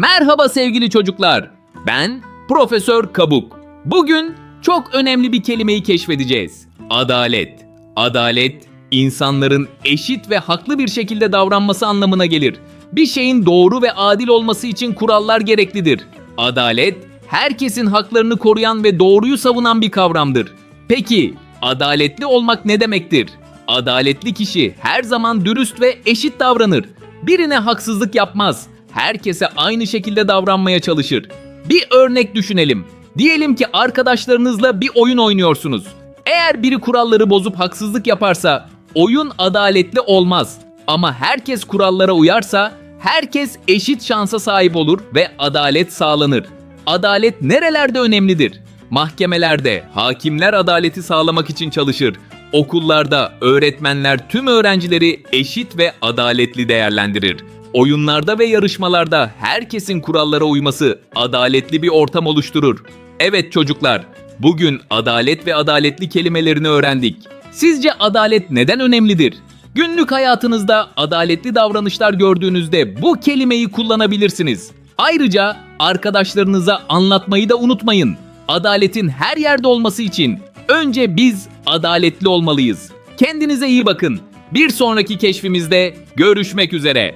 Merhaba sevgili çocuklar. Ben Profesör Kabuk. Bugün çok önemli bir kelimeyi keşfedeceğiz. Adalet. Adalet insanların eşit ve haklı bir şekilde davranması anlamına gelir. Bir şeyin doğru ve adil olması için kurallar gereklidir. Adalet herkesin haklarını koruyan ve doğruyu savunan bir kavramdır. Peki adaletli olmak ne demektir? Adaletli kişi her zaman dürüst ve eşit davranır. Birine haksızlık yapmaz. Herkese aynı şekilde davranmaya çalışır. Bir örnek düşünelim. Diyelim ki arkadaşlarınızla bir oyun oynuyorsunuz. Eğer biri kuralları bozup haksızlık yaparsa oyun adaletli olmaz. Ama herkes kurallara uyarsa herkes eşit şansa sahip olur ve adalet sağlanır. Adalet nerelerde önemlidir? Mahkemelerde hakimler adaleti sağlamak için çalışır. Okullarda öğretmenler tüm öğrencileri eşit ve adaletli değerlendirir. Oyunlarda ve yarışmalarda herkesin kurallara uyması adaletli bir ortam oluşturur. Evet çocuklar, bugün adalet ve adaletli kelimelerini öğrendik. Sizce adalet neden önemlidir? Günlük hayatınızda adaletli davranışlar gördüğünüzde bu kelimeyi kullanabilirsiniz. Ayrıca arkadaşlarınıza anlatmayı da unutmayın. Adaletin her yerde olması için önce biz adaletli olmalıyız. Kendinize iyi bakın. Bir sonraki keşfimizde görüşmek üzere.